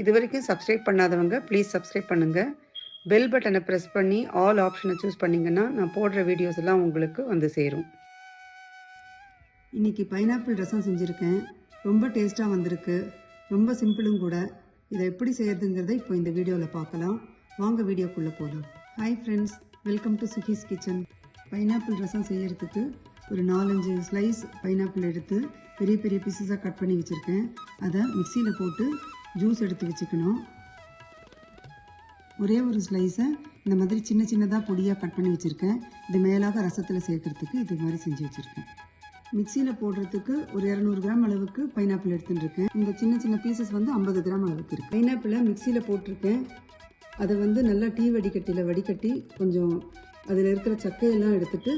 இது வரைக்கும் சப்ஸ்கிரைப் பண்ணாதவங்க ப்ளீஸ் சப்ஸ்கிரைப் பண்ணுங்கள் பெல் பட்டனை ப்ரெஸ் பண்ணி ஆல் ஆப்ஷனை சூஸ் பண்ணிங்கன்னா நான் போடுற வீடியோஸ் எல்லாம் உங்களுக்கு வந்து சேரும். இன்றைக்கி பைனாப்பிள் ரசம் செஞ்சுருக்கேன். ரொம்ப டேஸ்ட்டாக வந்திருக்கு. ரொம்ப சிம்பிளும் கூட. இதை எப்படி செய்யறதுங்கிறத இப்போ இந்த வீடியோவில் பார்க்கலாம். வாங்க வீடியோக்குள்ளே போகலாம் hi friends welcome to Suki's kitchen pineapple ரசம் செய்யறதுக்கு ஒரு நாலஞ்சு ஸ்லைஸ் பைனாப்பிள் எடுத்து பெரிய பெரிய பீசஸாக கட் பண்ணி வச்சுருக்கேன். அதை மிக்சியில் போட்டு ஜூஸ் எடுத்து வச்சுக்கணும். ஒரே ஒரு ஸ்லைஸை இந்த மாதிரி சின்ன சின்னதாக பொடியாக கட் பண்ணி வச்சுருக்கேன். இது மேலாக ரசத்தில் சேர்க்குறதுக்கு இது மாதிரி செஞ்சு வச்சுருக்கேன். மிக்சியில் போடுறதுக்கு ஒரு இரநூறு கிராம் அளவுக்கு பைனாப்பிள் எடுத்துட்டுருக்கேன். இந்த சின்ன சின்ன பீசஸ் வந்து ஐம்பது கிராம் அளவுக்கு இருக்குது பைனாப்பிளை மிக்சியில் போட்டிருக்கேன். அதை வந்து நல்லா டீ வடிகட்டியில் வடிகட்டி கொஞ்சம் அதில் இருக்கிற சக்கையெல்லாம் எடுத்துட்டு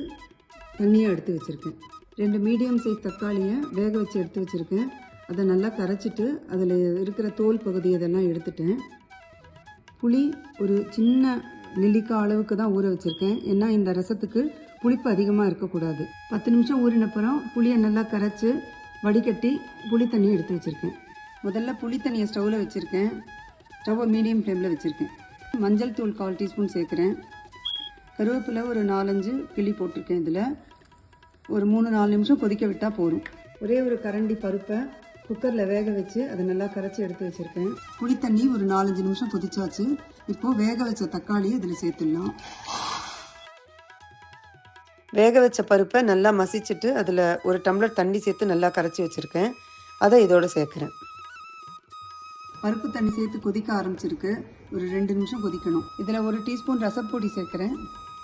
தண்ணியாக எடுத்து வச்சுருக்கேன். ரெண்டு மீடியம் சைஸ் தக்காளியை வேக வச்சு எடுத்து வச்சுருக்கேன். அதை நல்லா கரைச்சிட்டு அதில் இருக்கிற தோல் பகுதி அதெல்லாம் எடுத்துட்டேன் புளி ஒரு சின்ன நெல்லிக்காய் அளவுக்கு தான் ஊற வச்சுருக்கேன். ஏன்னா இந்த ரசத்துக்கு புளிப்பு அதிகமாக இருக்கக்கூடாது. பத்து நிமிஷம் ஊறினப்புறம் புளியை நல்லா கரைச்சி வடிகட்டி புளி தண்ணி எடுத்து வச்சுருக்கேன். முதல்ல புளி தண்ணியை ஸ்டவ்வில் வச்சுருக்கேன். ஸ்டவ்வை மீடியம் ஃப்ளேமில் வச்சுருக்கேன். மஞ்சள் தூள் கால் டீஸ்பூன் சேர்க்குறேன். கருவேப்பிலை ஒரு நாலஞ்சு கிளி போட்டிருக்கேன் இதில். ஒரு மூணு நாலு நிமிஷம் கொதிக்க விட்டால் போதும். ஒரே ஒரு கரண்டி பருப்பை குக்கரில் வேக வச்சு அதை நல்லா கரைச்சி எடுத்து வச்சுருக்கேன். புளி தண்ணி ஒரு நாலஞ்சு நிமிஷம் கொதிச்சாச்சு. இப்போது வேக வச்ச தக்காளி இதில் சேர்த்துடலாம். வேக வச்ச பருப்பை நல்லா மசிச்சுட்டு அதில் ஒரு டம்ளர் தண்ணி சேர்த்து நல்லா கரைச்சி வச்சுருக்கேன். அதை இதோடு சேர்க்குறேன். பருப்பு தண்ணி சேர்த்து கொதிக்க ஆரம்பிச்சிருக்கு. ஒரு ரெண்டு நிமிஷம் கொதிக்கணும். இதில் ஒரு டீஸ்பூன் ரசப்பொடி சேர்க்குறேன்.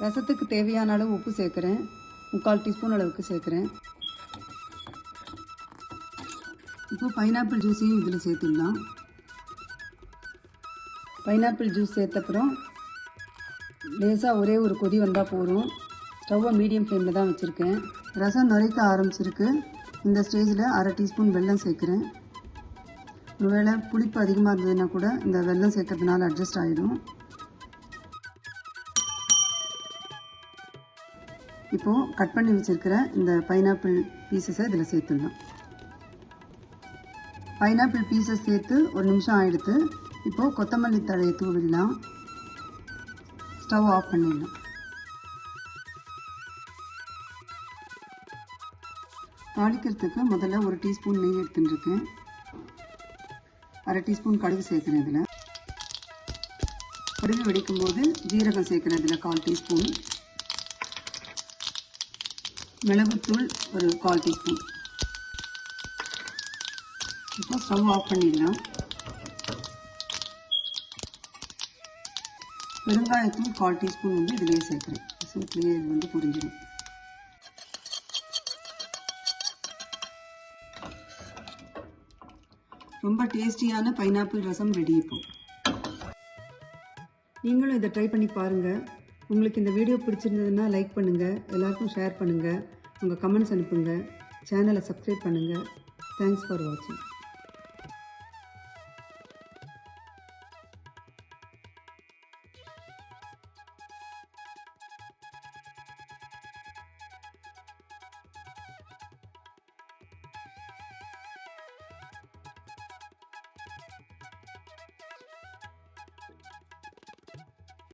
ரசத்துக்கு தேவையான அளவு உப்பு சேர்க்குறேன். முக்கால் டீஸ்பூன் அளவுக்கு சேர்க்குறேன். இப்போ பைனாப்பிள் ஜூஸையும் இதில் சேர்த்துடலாம். பைனாப்பிள் ஜூஸ் சேர்த்தப்புறம் லேசாக ஒரே ஒரு கொதி வந்தால் போதும். ஸ்டவ்வை மீடியம் ஃப்ளேமில் தான் வச்சுருக்கேன். ரசம் நுரைக்க ஆரம்பிச்சிருக்கு. இந்த ஸ்டேஜில் அரை டீஸ்பூன் வெல்லம் சேர்க்குறேன். ஒருவேளை புளிப்பு அதிகமாக இருந்ததுன்னா கூட இந்த வெல்லம் சேர்க்கறதுனால அட்ஜஸ்ட் ஆகிடும் இப்போது கட் பண்ணி வச்சுருக்கிற இந்த பைனாப்பிள் பீசஸை இதில் சேர்த்துடலாம். பைனாப்பிள் பீசஸ் சேர்த்து ஒரு நிமிஷம் ஆகிடுத்து இப்போது கொத்தமல்லி தழையை தூவிடலாம். ஸ்டவ் ஆஃப் பண்ணிடலாம். தாளிக்கிறதுக்கு முதல்ல ஒரு டீஸ்பூன் நெய் எடுத்துட்டுருக்கேன். அரை டீஸ்பூன் கடுகு சேர்க்குறேன் இதில் கடுகு வெடிக்கும் போது ஜீரகம் சேர்க்குறேன் இதில் கால் டீஸ்பூன். மிளகுத்தூள் ஒரு கால் டீஸ்பூன். இப்போ ஸ்டவ் ஆஃப் பண்ணிடலாம். பெருங்காயத்தூள் கால் டீஸ்பூன் வந்து இதிலேயே சேர்க்குறேன். சூட்லேயே இது வந்து புரிஞ்சிடும். ரொம்ப டேஸ்டியான பைனாப்பிள் ரசம் ரெடி இப்போ. நீங்களும் இதை ட்ரை பண்ணி பாருங்கள் உங்களுக்கு இந்த வீடியோ பிடிச்சிருந்ததுன்னா லைக் பண்ணுங்கள் எல்லாருக்கும் ஷேர் பண்ணுங்கள் உங்கள் கமெண்ட்ஸ் அனுப்புங்க. சேனலை சப்ஸ்கிரைப் பண்ணுங்கள் தேங்க்ஸ் ஃபார் வாட்சிங்